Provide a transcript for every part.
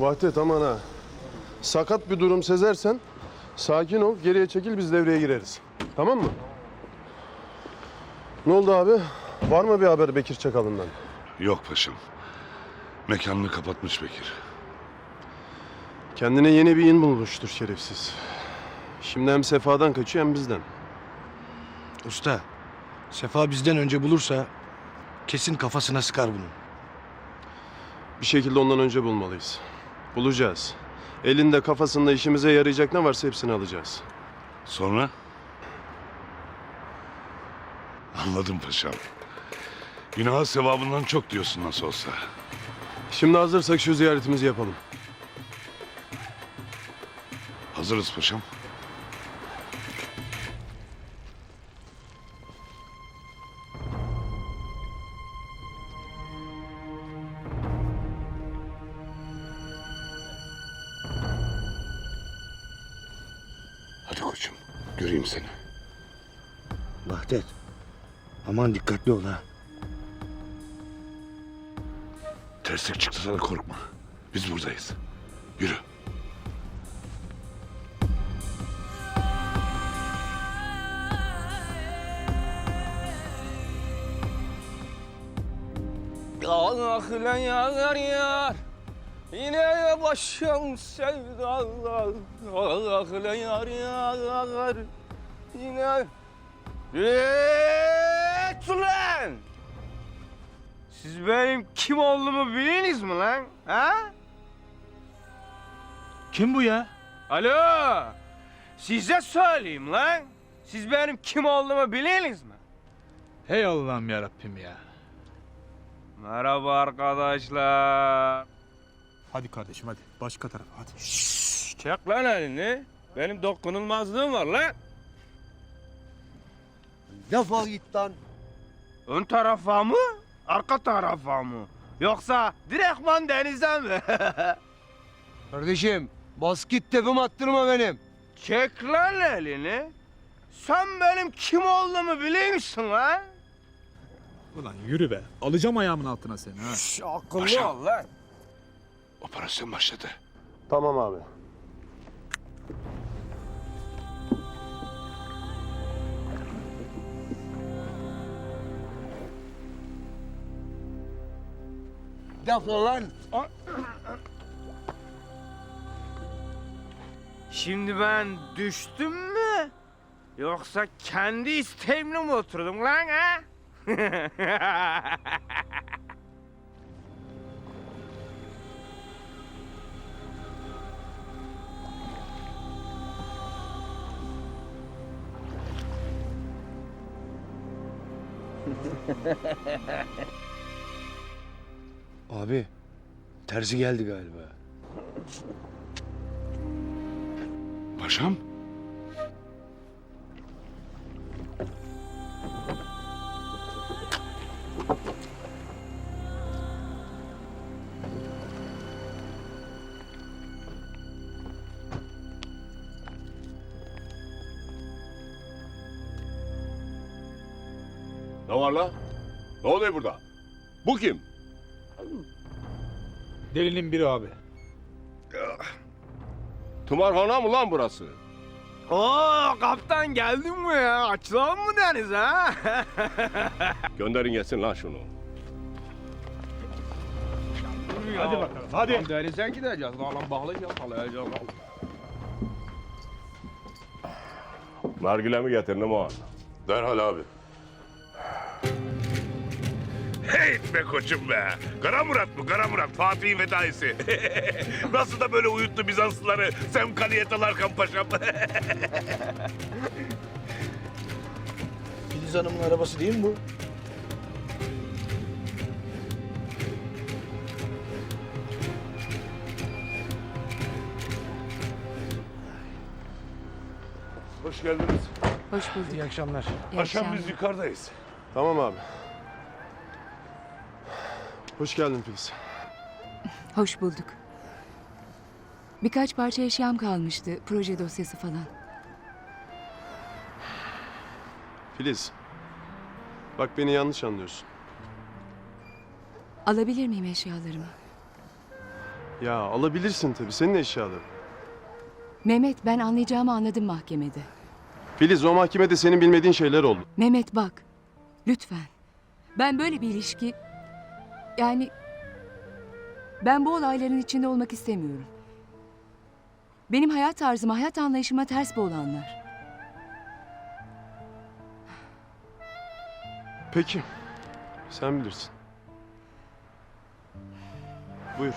Vahdet aman ha. Sakat bir durum sezersen sakin ol, geriye çekil biz devreye gireriz. Tamam mı? Ne oldu abi? Var mı bir haber Bekir Çakal'ından? Yok paşam. Mekanını kapatmış Bekir. Kendine yeni bir in bulmuştur şerefsiz. Şimdi hem Sefa'dan kaçıyor hem bizden. Usta, Sefa bizden önce bulursa kesin kafasına sıkar bunu. Bir şekilde ondan önce bulmalıyız. Bulacağız. Elinde kafasında işimize yarayacak ne varsa hepsini alacağız. Sonra? Anladım paşam. Günah sevabından çok diyorsun nasıl olsa. Şimdi hazırsak şu ziyaretimizi yapalım. Hazırız paşam. Hadi koçum, göreyim seni. Vahdet, aman dikkatli ol ha. Terslik çıktı da korkma. Biz buradayız. Yürü. Ah lan yar yar Yine başım sevdalar lan yar yar Yine Eee ulan Siz benim kim olduğumu biliniz mi lan? Ha? Kim bu ya? Alo Size söyleyeyim lan Siz benim kim olduğumu biliniz mi? Hey Allah'ım ya Rabbim ya. Merhaba arkadaşlar Hadi kardeşim hadi. Başka tarafa hadi. Çek lan elini. Benim dokunulmazlığım var lan. Defol git lan. Ön tarafa mı? Arka tarafa mı? Yoksa direktman denize mi? Kardeşim, bas git tepem attırma benim. Çek lan elini. Sen benim kim olduğumu biliyor musun lan? Ulan yürü be. Alacağım ayağımın altına seni ha. Şş, akıllı Paşa. ol lan. Operasyon başladı. Tamam abi. Defol lan. Şimdi ben düştüm mü? Yoksa kendi isteğimle mi oturdum lan ha? Abi, terzi geldi galiba. Paşam? Ne var la? Ne oluyor burada? Bu kim? Delinin biri abi. Tımarhane mı lan burası? Oo kaptan geldin mi ya? Açılalım mı denize ha? Gönderin gelsin lan şunu. Hadi bakalım hadi. Denize gideceğiz. Lan bağlayacağız, bağlayacağız. Nargilemi getir Numan. Derhal abi. Hey be koçum be. Kara Murat bu Kara Murat. Fatih'in fedaisi. Nasıl da böyle uyuttu Bizanslıları. Semkaniyet alarkan paşam. Filiz Hanım'ın arabası değil mi bu? Hoş geldiniz. Hoş bulduk. İyi akşamlar. İyi akşamlar. biz yukarıdayız. Tamam abi. Hoş geldin Filiz. Hoş bulduk. Birkaç parça eşyam kalmıştı. Proje dosyası falan. Filiz. Bak beni yanlış anlıyorsun. Alabilir miyim eşyalarımı? Ya alabilirsin tabii senin eşyaların. Mehmet ben anlayacağımı anladım mahkemede. Filiz o mahkemede senin bilmediğin şeyler oldu. Mehmet bak. Lütfen. Ben böyle bir ilişki... Yani... Ben bu olayların içinde olmak istemiyorum. Benim hayat tarzıma, hayat anlayışıma ters bu olanlar. Peki. Sen bilirsin. Buyur.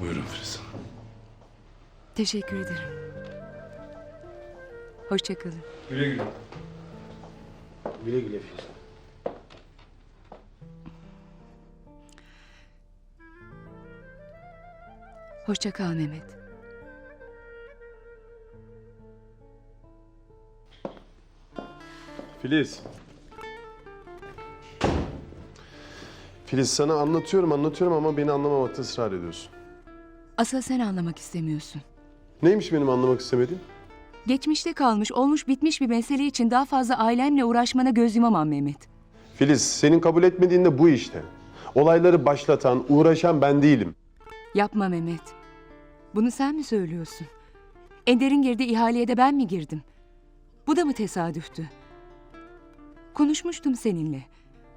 Buyurun Filiz. Teşekkür ederim. Hoşçakalın. Güle güle. Güle güle Filiz. Hoşça kal Mehmet. Filiz. Filiz sana anlatıyorum anlatıyorum ama beni anlamamakta ısrar ediyorsun. Asıl sen anlamak istemiyorsun. Neymiş benim anlamak istemediğim? Geçmişte kalmış, olmuş bitmiş bir mesele için daha fazla ailemle uğraşmana göz yumamam Mehmet. Filiz senin kabul etmediğin de bu işte. Olayları başlatan, uğraşan ben değilim. Yapma Mehmet. Bunu sen mi söylüyorsun? Ender'in girdiği ihaleye de ben mi girdim? Bu da mı tesadüftü? Konuşmuştum seninle.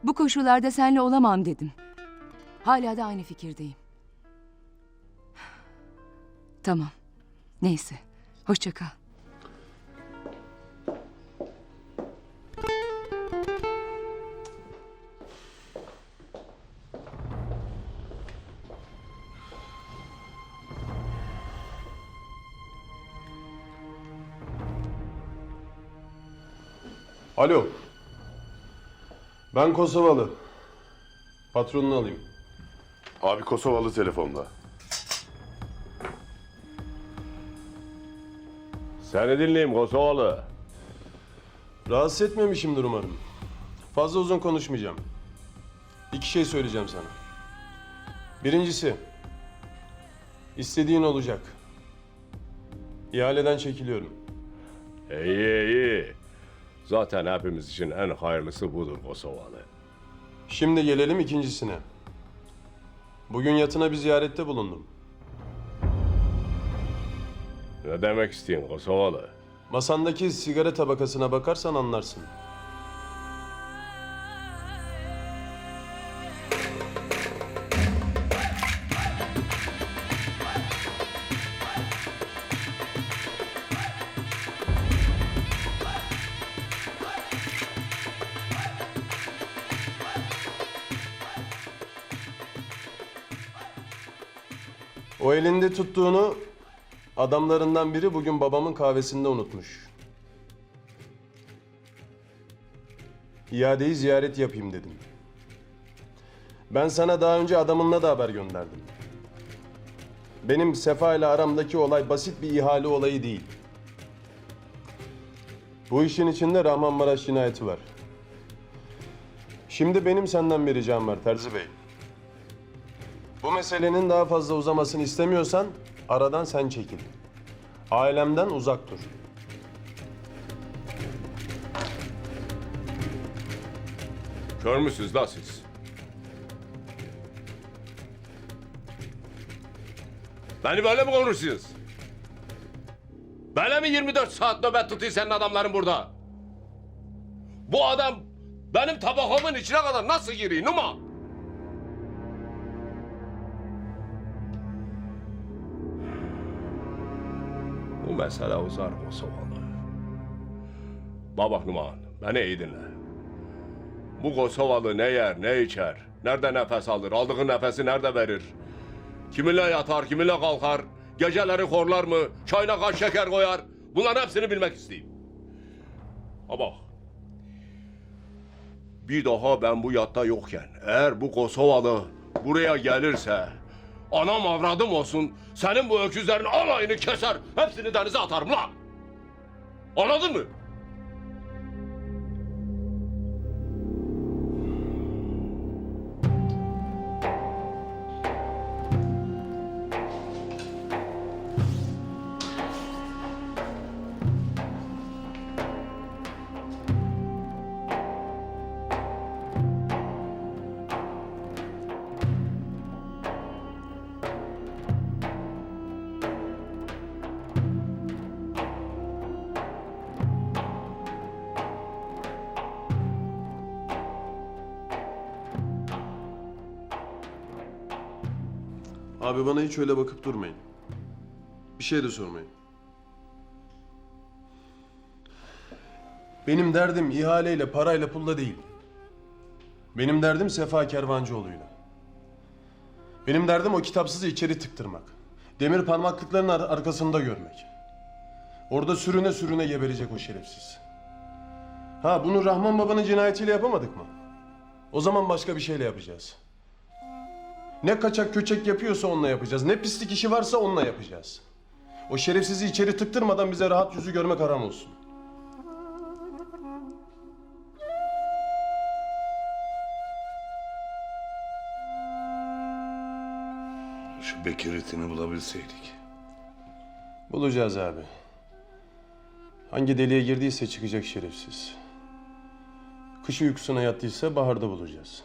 Bu koşullarda seninle olamam dedim. Hala da aynı fikirdeyim. Tamam. Neyse. Hoşça kal. Alo. Ben Kosovalı. Patronunu alayım. Abi Kosovalı telefonda. Seni dinleyeyim Kosovalı. Rahatsız etmemişimdir umarım. Fazla uzun konuşmayacağım. İki şey söyleyeceğim sana. Birincisi, istediğin olacak. İhaleden çekiliyorum. İyi iyi. Zaten hepimiz için en hayırlısı budur Kosovalı. Şimdi gelelim ikincisine. Bugün yatına bir ziyarette bulundum. Ne demek istiyorsun Kosovalı? Masandaki sigara tabakasına bakarsan anlarsın. O elinde tuttuğunu adamlarından biri bugün babamın kahvesinde unutmuş. İadeyi ziyaret yapayım dedim. Ben sana daha önce adamınla da haber gönderdim. Benim Sefa ile aramdaki olay basit bir ihale olayı değil. Bu işin içinde Rahman Maraş cinayeti var. Şimdi benim senden bir ricam var Terzi Bey. Bu meselenin daha fazla uzamasını istemiyorsan aradan sen çekil. Ailemden uzak dur. Kör müsünüz la siz? Beni böyle mi konuşuyorsunuz? Böyle mi 24 saat nöbet tutuyor senin adamların burada? Bu adam benim tabakımın içine kadar nasıl giriyor Numa? Bu mesele uzar Kosovalı. Baba Numan, beni iyi dinle. Bu Kosovalı ne yer, ne içer, nerede nefes alır, aldığı nefesi nerede verir? Kiminle yatar, kiminle kalkar, geceleri korlar mı, çayına kaç şeker koyar? Bunların hepsini bilmek isteyeyim. Ha bak. Bir daha ben bu yatta yokken, eğer bu Kosovalı buraya gelirse, anam avradım olsun, senin bu öküzlerin alayını keser, hepsini denize atarım lan. Anladın mı? Abi bana hiç öyle bakıp durmayın. Bir şey de sormayın. Benim derdim ihaleyle, parayla, pulla değil. Benim derdim Sefa Kervancıoğlu'yla. Benim derdim o kitapsızı içeri tıktırmak. Demir parmaklıkların ar- arkasında görmek. Orada sürüne sürüne geberecek o şerefsiz. Ha bunu Rahman Baba'nın cinayetiyle yapamadık mı? O zaman başka bir şeyle yapacağız. Ne kaçak köçek yapıyorsa onunla yapacağız. Ne pislik işi varsa onunla yapacağız. O şerefsizi içeri tıktırmadan bize rahat yüzü görmek haram olsun. Şu Bekir itini bulabilseydik. Bulacağız abi. Hangi deliğe girdiyse çıkacak şerefsiz. Kış uykusuna yattıysa baharda bulacağız.